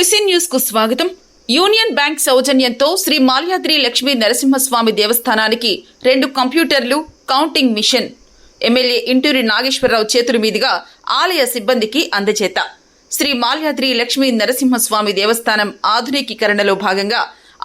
తులసి న్యూస్కు స్వాగతం. Union bank సౌజన్యంతో శ్రీ మాల్యాద్రి లక్ష్మీ నరసింహస్వామి దేవస్థానానికి రెండు కంప్యూటర్లు counting machine. MLA Inturi Nageswara Rao చేతుల మీదుగా ఆలయ సిబ్బందికి అందజేత శ్రీ మాల్యాద్రి లక్ష్మీ నరసింహస్వామి దేవస్థానం ఆధునికీకరణలో భాగంగా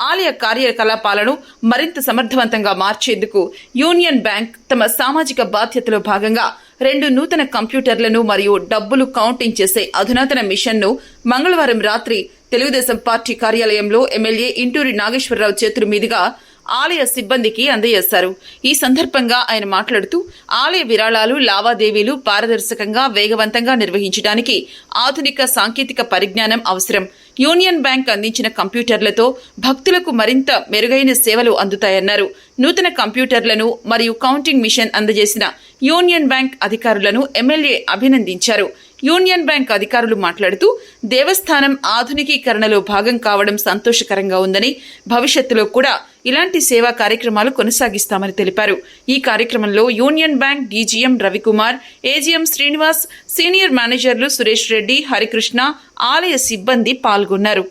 ఆలయ కార్యకలాపాలను మరింత సమర్థవంతంగా మార్చేందుకు యూనియన్ బ్యాంక్ తమ సామాజిక బాధ్యతలో భాగంగా రెండు నూతన కంప్యూటర్లను మరియు డబ్బులు కౌంటింగ్ చేసే అధునాతన మిషన్ను మంగళవారం రాత్రి తెలుగుదేశం పార్టీ కార్యాలయంలో ఎమ్మెల్యే ఇంటూరి నాగేశ్వరరావు చేతుల మీదుగా ఆలయ సిబ్బందికి అందజేశారు. ఈ సందర్భంగా ఆయన మాట్లాడుతూ ఆలయ విరాళాలు లావాదేవీలు పారదర్శకంగా వేగవంతంగా నిర్వహించడానికి ఆధునిక సాంకేతిక పరిజ్ఞానం అవసరం. యూనియన్ బ్యాంక్ అందించిన కంప్యూటర్లతో భక్తులకు మరింత మెరుగైన సేవలు అందుతాయన్నారు. నూతన కంప్యూటర్లను మరియు కౌంటింగ్ మిషన్ అందజేసిన యూనియన్ బ్యాంక్ అధికారులను ఎమ్మెల్యే అభినందించారు. యూనియన్ బ్యాంక్ అధికారులు మాట్లాడుతూ దేవస్థానం ఆధునికీకరణలో భాగం కావడం సంతోషకరంగా ఉందని భవిష్యత్తులో కూడా ఇలాంటి సేవా కార్యక్రమాలు కొనసాగిస్తామని తెలిపారు. ఈ కార్యక్రమంలో Union Bank DGM Ravikumar AGM Srinivas senior మేనేజర్లు సురేష్ రెడ్డి హరికృష్ణ ఆలయ సిబ్బంది పాల్గొన్నారు.